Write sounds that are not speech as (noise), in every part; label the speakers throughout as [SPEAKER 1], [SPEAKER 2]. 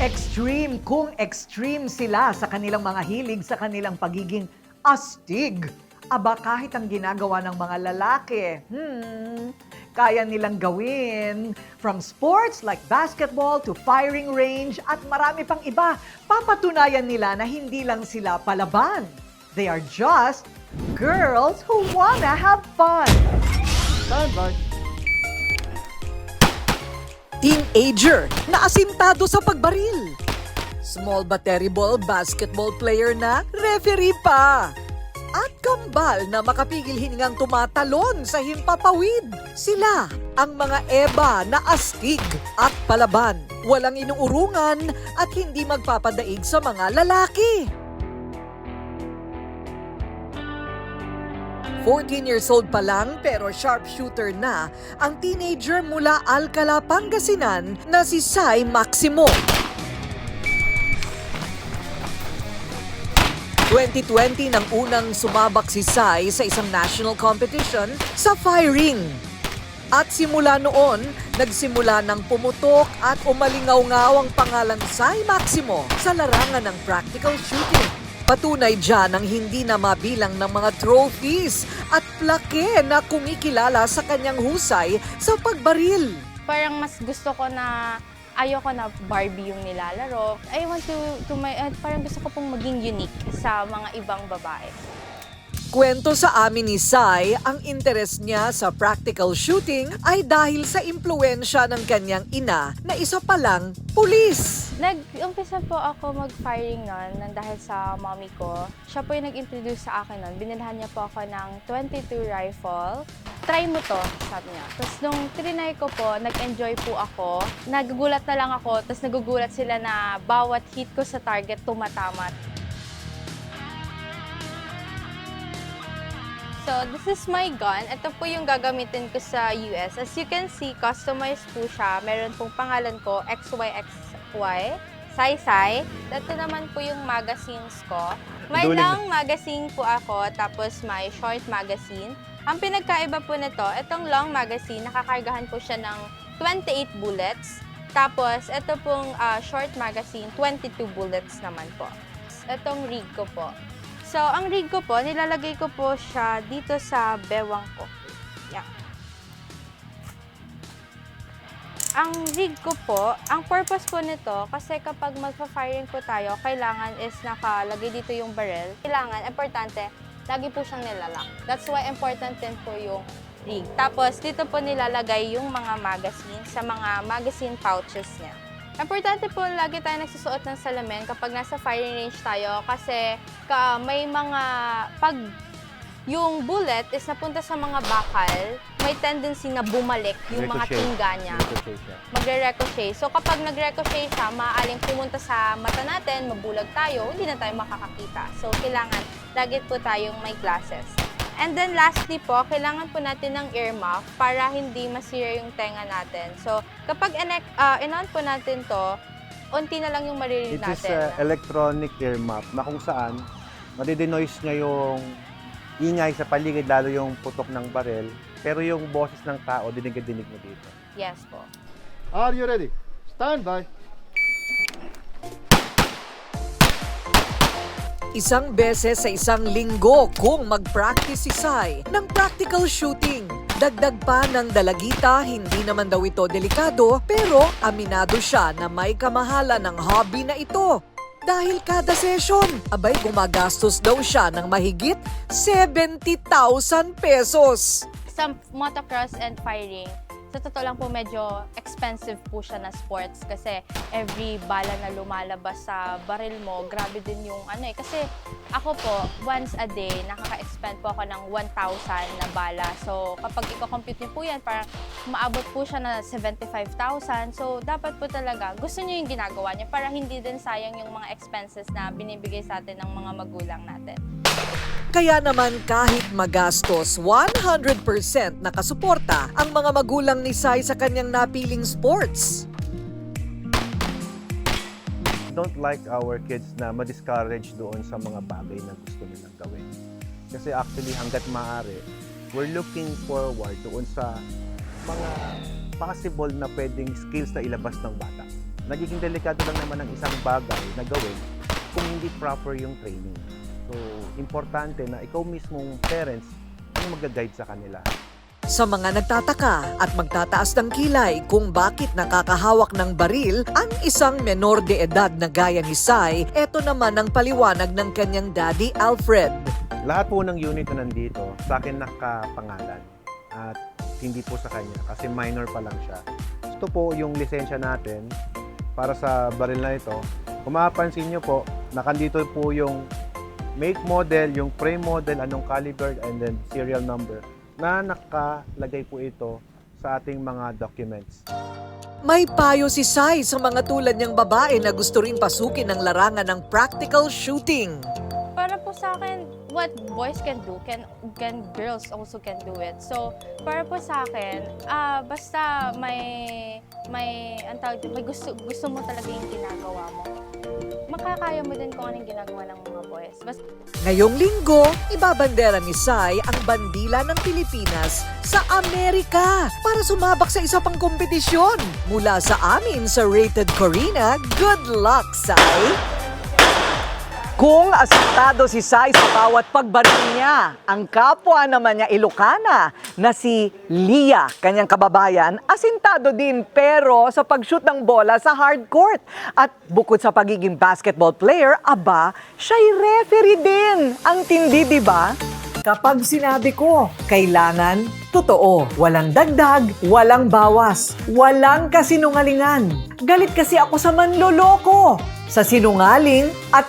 [SPEAKER 1] Extreme kung extreme sila sa kanilang mga hilig sa kanilang pagiging astig. Aba kahit ang ginagawa ng mga lalaki, hmm, kaya nilang gawin. From sports like basketball to firing range at marami pang iba, papatunayan nila na hindi lang sila palaban. They are just girls who wanna have fun.
[SPEAKER 2] Standby.
[SPEAKER 1] Teenager na asintado sa pagbaril. Small but terrible basketball player na referee pa. At kambal na makapigil hiningang tumatalon sa himpapawid. Sila ang mga eba na astig at palaban. Walang inuurungan at hindi magpapadaig sa mga lalaki. 14 years old pa lang pero sharpshooter na ang teenager mula Alcala, Pangasinan na si Sai Maximo. 2020 nang unang sumabak si Sai sa isang national competition sa firing. At simula noon, nagsimula ng pumutok at umalingaw-ngaw ang pangalang Sai Maximo sa larangan ng practical shooting. Patunay dyan ang hindi na mabilang ng mga trophies at plake na kumikilala sa kanyang husay sa pagbaril.
[SPEAKER 3] parang mas gusto ko na ayoko na Barbie yung nilalaro. I want to, to my, eh, parang gusto ko pong maging unique sa mga ibang babae.
[SPEAKER 1] Kwento sa amin ni Sai, ang interes niya sa practical shooting ay dahil sa impluensya ng kanyang ina na isa palang pulis.
[SPEAKER 3] Nag-umpisa po ako mag-firing nun nang dahil sa mommy ko. Siya po yung nag-introduce sa akin nun. Binilhan niya po ako ng 22 rifle. Try mo to, sabi niya. Tapos nung trinay ko po, nag-enjoy po ako. Nagugulat na lang ako, tapos nagugulat sila na bawat hit ko sa target tumatama. So, this is my gun. Ito po yung gagamitin ko sa US. As you can see, customized po siya. Meron pong pangalan ko, XYXY. Sai-Sai. Ito naman po yung magazines ko. May
[SPEAKER 2] Duling.
[SPEAKER 3] long magazine po ako, tapos may short magazine. Ang pinagkaiba po nito, itong long magazine, nakakargahan po siya ng 28 bullets. Tapos, ito pong ah, short magazine, 22 bullets naman po. Itong rig ko po. So, ang rig ko po, nilalagay ko po siya dito sa bewang ko. Yan. Ang rig ko po, ang purpose po nito, kasi kapag magpa-firing po tayo, kailangan is nakalagay dito yung barrel. Kailangan, importante, lagi po siyang nilalak. That's why important din po yung rig. Tapos, dito po nilalagay yung mga magazine sa mga magazine pouches niya. Importante po lagi tayo nagsusuot ng salamin kapag nasa firing range tayo kasi ka, may mga pag yung bullet is napunta sa mga bakal, may tendency na bumalik yung mga
[SPEAKER 2] Ricochet.
[SPEAKER 3] tingga niya.
[SPEAKER 2] Ricochet siya.
[SPEAKER 3] Magre-ricochet. So kapag nag-ricochet siya, maaaring pumunta sa mata natin, mabulag tayo, hindi na tayo makakakita. So kailangan lagi po tayong may glasses. And then lastly po, kailangan po natin ng ear muff para hindi masira yung tenga natin. So kapag inek, uh, in-on po natin to, unti na lang yung maririnig
[SPEAKER 2] It is
[SPEAKER 3] natin.
[SPEAKER 2] uh, electronic ear map na kung saan madidenoise niya yung ingay sa paligid, lalo yung putok ng barel. Pero yung boses ng tao, dinig-dinig mo dito.
[SPEAKER 3] yes po.
[SPEAKER 4] Are you ready? Stand by.
[SPEAKER 1] Isang beses sa isang linggo kung mag-practice si Sai ng practical shooting. Dagdag pa ng dalagita, hindi naman daw ito delikado pero aminado siya na may kamahalan ng hobby na ito. Dahil kada session, abay gumagastos daw siya ng mahigit 70,000 pesos.
[SPEAKER 3] Sa motocross and firing, sa totoo lang po medyo expensive po siya na sports kasi every bala na lumalabas sa baril mo, grabe din yung ano eh. Kasi ako po, once a day, nakaka-expend po ako ng 1,000 na bala. So, kapag i-compute niyo po yan, parang maabot po siya na 75,000. So, dapat po talaga, gusto niyo yung ginagawa niya para hindi din sayang yung mga expenses na binibigay sa atin ng mga magulang natin.
[SPEAKER 1] Kaya naman kahit magastos, 100% nakasuporta ang mga magulang ni Sai sa kanyang napiling sports.
[SPEAKER 2] Don't like our kids na ma-discourage doon sa mga bagay na gusto nilang gawin. Kasi actually, hanggat maaari, we're looking forward doon sa mga possible na pwedeng skills na ilabas ng bata. nagiging delikado lang naman ang isang bagay na gawin kung hindi proper yung training. So, importante na ikaw mismong parents ang mag-guide sa kanila.
[SPEAKER 1] Sa mga nagtataka at magtataas ng kilay kung bakit nakakahawak ng baril ang isang menor de edad na gaya ni Sai, eto naman ang paliwanag ng kanyang daddy Alfred.
[SPEAKER 2] Lahat po ng unit na nandito, sa akin nakapangalan. At hindi po sa kanya kasi minor pa lang siya. Ito po yung lisensya natin para sa baril na ito. Kung mapapansin nyo po, nakandito po yung make model, yung frame model, anong caliber, and then serial number na nakalagay po ito sa ating mga documents.
[SPEAKER 1] May payo si Sai sa mga tulad niyang babae na gusto rin pasukin ang larangan ng practical shooting.
[SPEAKER 3] Para po sa akin, what boys can do, can, can girls also can do it. So, para po sa akin, ah basta may, may, ang tawag may gusto, gusto mo talaga yung ginagawa mo. Makakaya mo din kung anong ginagawa ng mga boys. Basta
[SPEAKER 1] Ngayong linggo, ibabandera ni Sai ang bandila ng Pilipinas sa Amerika para sumabak sa isa pang kompetisyon. Mula sa amin sa Rated Corina, good luck, Sai! Kung asintado si Sai sa bawat pagbaril niya, ang kapwa naman niya Ilocana na si Lia, kanyang kababayan, asintado din pero sa pag-shoot ng bola sa hard court. At bukod sa pagiging basketball player, aba, siya'y referee din. Ang tindi, di ba? Kapag sinabi ko, kailangan, totoo. Walang dagdag, walang bawas, walang kasinungalingan. Galit kasi ako sa manloloko, sa sinungaling at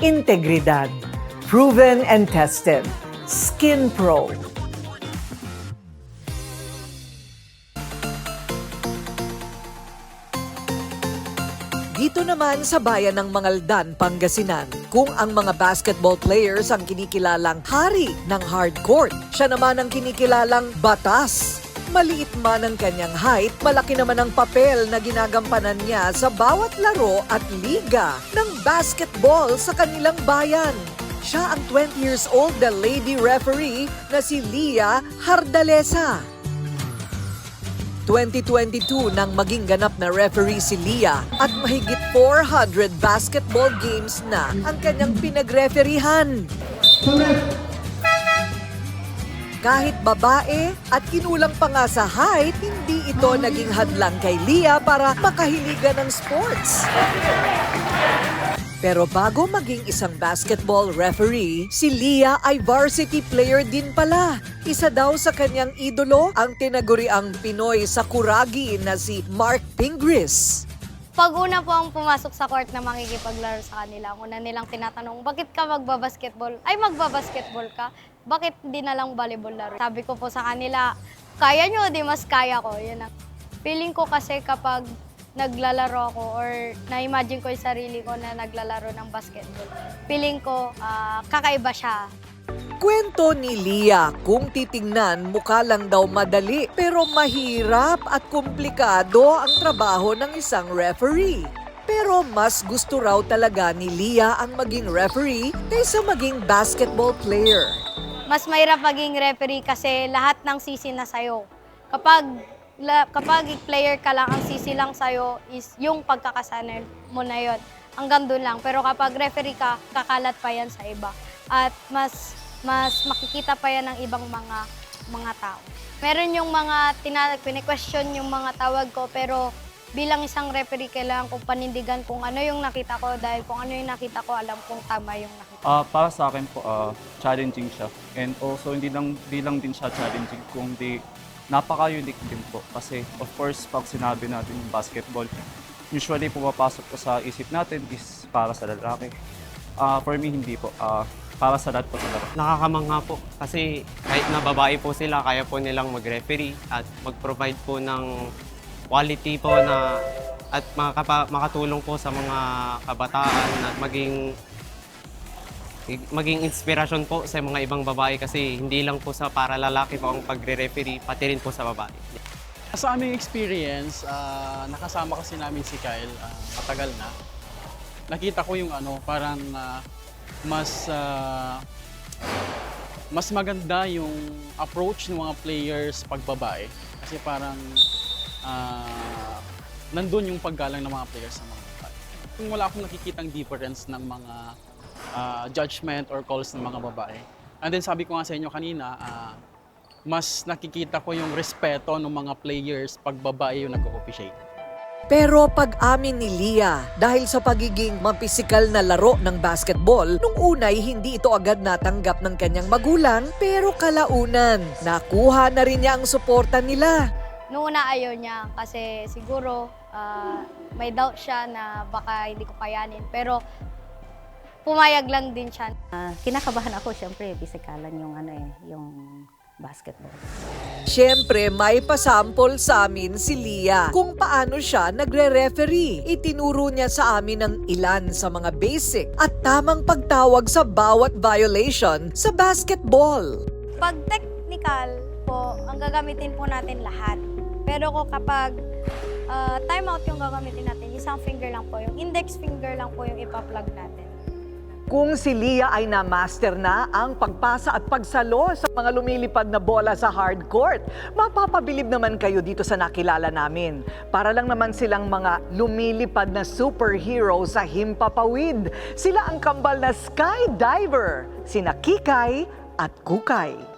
[SPEAKER 1] integridad, proven and tested. Skin Pro. Dito naman sa bayan ng Mangaldan, Pangasinan, kung ang mga basketball players ang kinikilalang hari ng hard court, siya naman ang kinikilalang batas. Maliit man ang kanyang height, malaki naman ang papel na ginagampanan niya sa bawat laro at liga ng basketball sa kanilang bayan. Siya ang 20 years old na lady referee na si Lia Hardalesa. 2022 nang maging ganap na referee si Lia at mahigit 400 basketball games na ang kanyang pinagrefereehan. Kahit babae at kinulang pa nga sa height, hindi ito naging hadlang kay Lia para makahiligan ng sports. Pero bago maging isang basketball referee, si Lia ay varsity player din pala. Isa daw sa kanyang idolo ang tinaguriang Pinoy sa Kuragi na si Mark Pingris.
[SPEAKER 5] Pag una po ang pumasok sa court na makikipaglaro sa kanila, una nilang tinatanong, bakit ka magbabasketball? Ay, magbabasketball ka? Bakit hindi na lang volleyball laro? Sabi ko po sa kanila, kaya nyo, di mas kaya ko. Yun ang. Feeling ko kasi kapag naglalaro ako or na-imagine ko yung sarili ko na naglalaro ng basketball, feeling ko ah, kakaiba siya.
[SPEAKER 1] Kwento ni Lia, kung titingnan mukha lang daw madali pero mahirap at komplikado ang trabaho ng isang referee. Pero mas gusto raw talaga ni Lia ang maging referee kaysa maging basketball player.
[SPEAKER 5] Mas mahirap maging referee kasi lahat ng sisi na sa'yo. Kapag, la, kapag player ka lang, ang sisi lang sa'yo is yung pagkakasanay mo na yon. Hanggang doon lang. Pero kapag referee ka, kakalat pa yan sa iba. At mas mas makikita pa yan ng ibang mga mga tao. Meron yung mga tina, question yung mga tawag ko, pero bilang isang referee, kailangan kong panindigan kung ano yung nakita ko dahil kung ano yung nakita ko, alam kong tama yung nakita.
[SPEAKER 6] Ah, para sa akin po, ah, challenging siya. And also, hindi lang, hindi lang din siya challenging, kundi napaka-unique din po. Kasi, of course, pag sinabi natin yung basketball, usually pumapasok po sa isip natin is para sa lalaki. Ah, for me, hindi po. Ah, para sa lahat po talaga.
[SPEAKER 7] Nakakamangha po kasi kahit na babae po sila, kaya po nilang mag-referee at mag-provide po ng quality po na at makakapa- makatulong po sa mga kabataan at maging maging inspirasyon po sa mga ibang babae kasi hindi lang po sa para lalaki po ang pagre-referee, pati rin po sa babae.
[SPEAKER 8] Sa aming experience, ah, nakasama kasi namin si Kyle ah, matagal na. Nakita ko yung ano, parang ah, mas ah, mas maganda yung approach ng mga players pag babae. Kasi parang ah, nandun yung paggalang ng mga players sa mga babae. Kung wala akong nakikitang difference ng mga ah, judgment or calls ng mga babae. And then sabi ko nga sa inyo kanina, ah, mas nakikita ko yung respeto ng mga players pag babae yung nag-officiate.
[SPEAKER 1] Pero pag-amin ni Lia, dahil sa pagiging mapisikal na laro ng basketball, nung unay hindi ito agad natanggap ng kanyang magulang, pero kalaunan, nakuha na rin niya ang suporta nila.
[SPEAKER 5] Noong una ayaw niya kasi siguro ah, may doubt siya na baka hindi ko kayanin. Pero pumayag lang din siya.
[SPEAKER 9] Ah, kinakabahan ako, syempre, pisikalan yung ano eh, yung basketball.
[SPEAKER 1] Siyempre, may pasample sa amin si Lia kung paano siya nagre-referee. Itinuro niya sa amin ng ilan sa mga basic at tamang pagtawag sa bawat violation sa basketball.
[SPEAKER 5] Pag technical po, ang gagamitin po natin lahat. Pero kung kapag ah, timeout yung gagamitin natin, isang finger lang po, yung index finger lang po yung ipa-plug natin.
[SPEAKER 1] Kung si Lia ay na-master na ang pagpasa at pagsalo sa mga lumilipad na bola sa hard court, mapapabilib naman kayo dito sa nakilala namin. Para lang naman silang mga lumilipad na superhero sa himpapawid. Sila ang kambal na skydiver, sina Kikay at Kukay.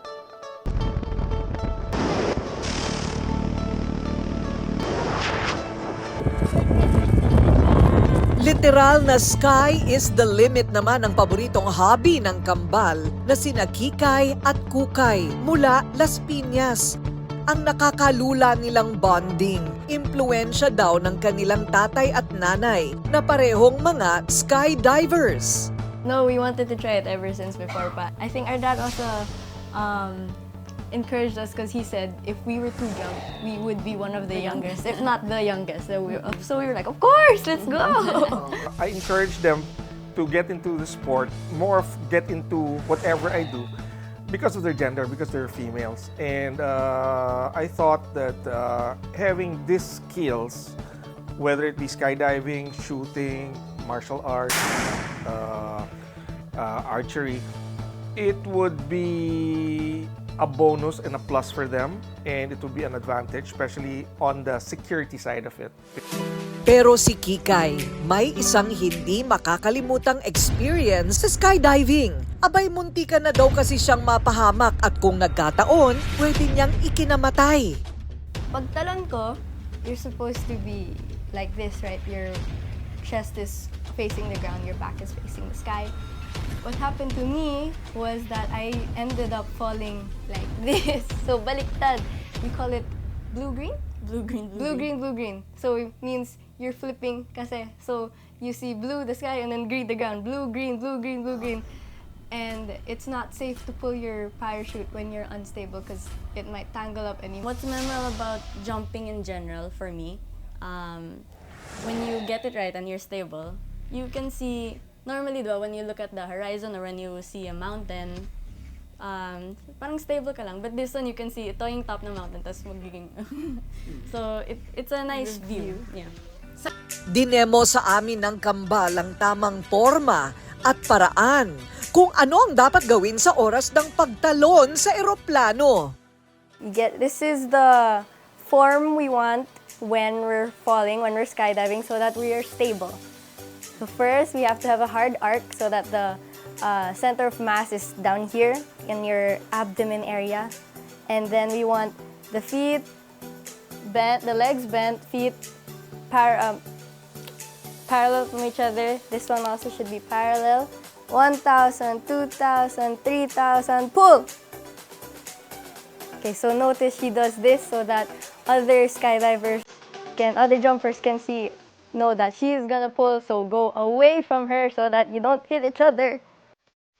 [SPEAKER 1] Literal na sky is the limit naman ang paboritong hobby ng kambal na sina Kikay at Kukay mula Las Piñas. Ang nakakalula nilang bonding, impluensya daw ng kanilang tatay at nanay na parehong mga skydivers.
[SPEAKER 10] No, we wanted to try it ever since before, but I think our dad also um, encouraged us because he said if we were too young, we would be one of the youngest, if not the youngest. So we, so we were like, of course, let's go.
[SPEAKER 11] I encourage them to get into the sport, more of get into whatever I do because of their gender, because they're females. And uh, I thought that uh, having these skills, whether it be skydiving, shooting, martial arts, uh, uh, archery, it would be a bonus and a plus for them, and it would be an advantage, especially on the security side of it.
[SPEAKER 1] Pero si Kikay, may isang hindi makakalimutang experience sa skydiving. Abay munti ka na daw kasi siyang mapahamak at kung nagkataon, pwede niyang ikinamatay.
[SPEAKER 10] Pag talon ko, you're supposed to be like this, right? Your chest is facing the ground, your back is facing the sky. What happened to me was that I ended up falling like (laughs) this. So baliktad. We call it blue-green? Blue-green, blue-green. Blue-green, So it means you're flipping kasi. So you see blue, the sky, and then green, the ground. Blue, green, blue, green, blue, green. And it's not safe to pull your parachute when you're unstable because it might tangle up and you
[SPEAKER 9] What's memorable about jumping in general for me, um, when you get it right and you're stable, you can see, normally though, when you look at the horizon or when you see a mountain, um, parang stable ka lang. But this one, you can see, ito yung top ng mountain, tapos magiging... (laughs) so, it, it's a nice view. Yeah.
[SPEAKER 1] Dinemo sa amin ng kambal ang tamang forma at paraan kung ano ang dapat gawin sa oras ng pagtalon sa eroplano.
[SPEAKER 10] You get this is the form we want when we're falling, when we're skydiving, so that we are stable. So first, we have to have a hard arc so that the uh, center of mass is down here in your abdomen area, and then we want the feet bent, the legs bent, feet par um, parallel from each other. This one also should be parallel. 1,000, 2,000, 3,000, pull! Okay, so notice she does this so that other skydivers can, other jumpers can see, know that she is gonna pull, so go away from her so that you don't hit each other.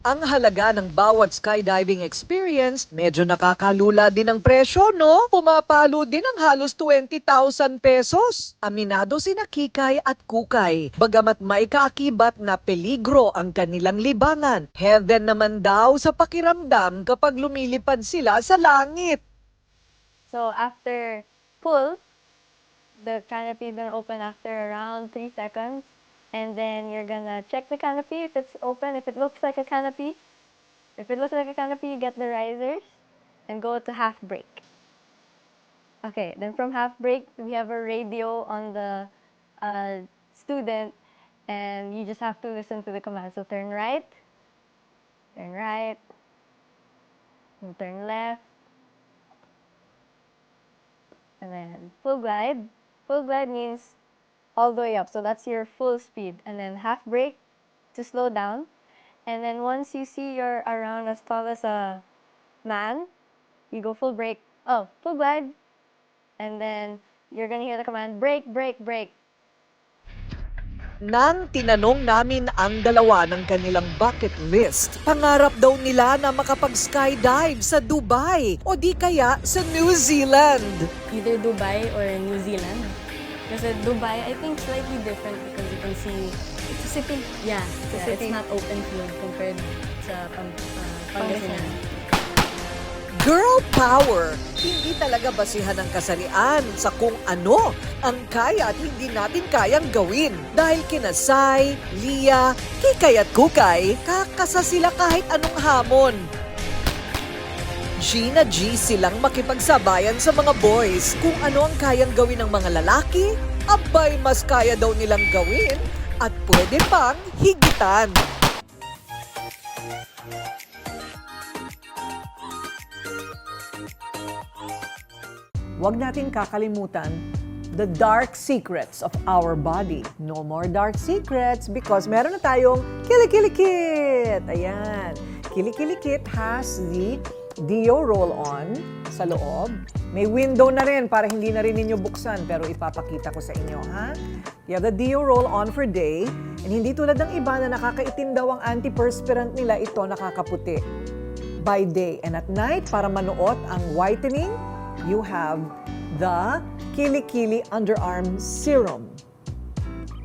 [SPEAKER 1] Ang halaga ng bawat skydiving experience, medyo nakakalula din ang presyo, no? Pumapalo din ang halos 20,000 pesos. Aminado sina Kikay at Kukay. Bagamat may kaakibat na peligro ang kanilang libangan, heaven naman daw sa pakiramdam kapag lumilipad sila sa langit.
[SPEAKER 10] So after pull, the canopy is gonna open after around three seconds, and then you're gonna check the canopy if it's open. If it looks like a canopy, if it looks like a canopy, you get the risers, and go to half break. Okay, then from half break, we have a radio on the uh, student, and you just have to listen to the command. So turn right, turn right, turn left. And then full glide. Full glide means all the way up. So that's your full speed. And then half brake to slow down. And then once you see you're around as tall as a man, you go full brake. Oh, full glide. And then you're gonna hear the command brake, brake, brake.
[SPEAKER 1] Nang tinanong namin ang dalawa ng kanilang bucket list, pangarap daw nila na makapag-skydive sa Dubai o di kaya sa New Zealand.
[SPEAKER 9] Either Dubai or New Zealand. Kasi Dubai, I think slightly different because you can see
[SPEAKER 10] It's a city.
[SPEAKER 9] Yeah,
[SPEAKER 10] It's
[SPEAKER 9] yeah,
[SPEAKER 10] city.
[SPEAKER 9] it's not open field compared sa Pam- uh, Pangasinan.
[SPEAKER 1] Girl power! Hindi talaga basihan ng kasarian sa kung ano ang kaya at hindi natin kayang gawin. Dahil kina Sai, Lia, Kikay at Kukay, kakasa sila kahit anong hamon. G na G silang makipagsabayan sa mga boys. Kung ano ang kayang gawin ng mga lalaki, abay mas kaya daw nilang gawin at pwede pang higitan. Huwag natin kakalimutan the dark secrets of our body. No more dark secrets because meron na tayong Kilikili-Kit. Ayan. Kilikili-Kit has the Dio roll-on sa loob. May window na rin para hindi na rin ninyo buksan pero ipapakita ko sa inyo, ha? You have the Dio roll-on for day and hindi tulad ng iba na nakakaitim daw ang antiperspirant nila, ito nakakaputi by day. And at night, para manuot ang whitening, you have the Kili-Kili Underarm Serum.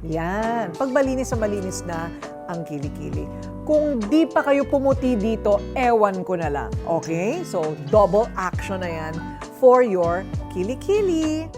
[SPEAKER 1] Yan. Pag malinis sa malinis na ang kilikili. Kung di pa kayo pumuti dito, ewan ko na lang. Okay? So, double action na yan for your kilikili.